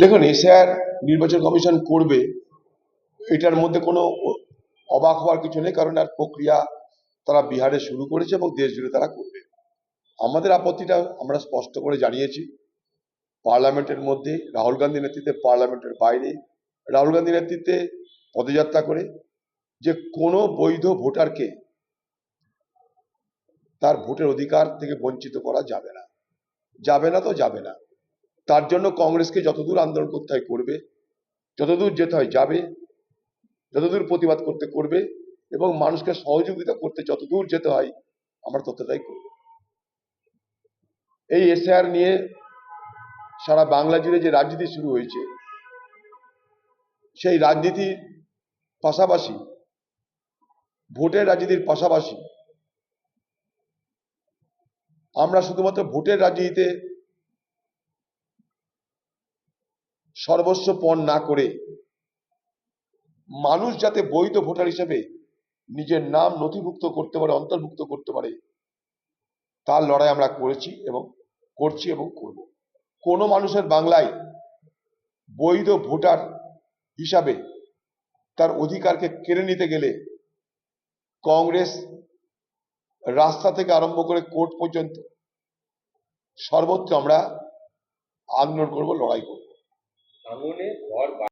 দেখুন এসআর নির্বাচন কমিশন করবে, এটার মধ্যে কোনো অবাক হওয়ার কিছু নেই, কারণ আর প্রক্রিয়া তারা বিহারে শুরু করেছে এবং দেশ জুড়ে তারা করবে। আমাদের আপত্তিটা আমরা স্পষ্ট করে জানিয়েছি, পার্লামেন্টের মধ্যে, রাহুল গান্ধীর নেতৃত্বে পার্লামেন্টের বাইরে, রাহুল গান্ধীর নেতৃত্বে পদযাত্রা করে যে কোনো বৈধ ভোটারকে তার ভোটের অধিকার থেকে বঞ্চিত করা যাবে না। যাবে না তো যাবে না। তার জন্য কংগ্রেসকে যতদূর আন্দোলন করতে হয় করবে, যতদূর যেতে হয় যাবে, যতদূর প্রতিবাদ করতে করবে এবং মানুষকে সহযোগিতা করতে যতদূর যেতে হয় আমরা ততটাই করব। এই এসআর নিয়ে সারা বাংলা জুড়ে যে রাজনীতি শুরু হয়েছে, সেই রাজনীতির পাশাপাশি, ভোটের রাজনীতির পাশাপাশি আমরা শুধুমাত্র ভোটের রাজনীতিতে সর্বস্ব পণ না করে মানুষ যাতে বৈধ ভোটার হিসেবে নিজের নাম নথিভুক্ত করতে পারে, অন্তর্ভুক্ত করতে পারে, তার লড়াই আমরা করেছি এবং করছি এবং করব। কোনো মানুষের বাংলায় বৈধ ভোটার হিসাবে তার অধিকারকে কেড়ে নিতে গেলে কংগ্রেস রাস্তা থেকে আরম্ভ করে কোর্ট পর্যন্ত সর্বত্র আমরা আন্দোলন করব লড়াই করব।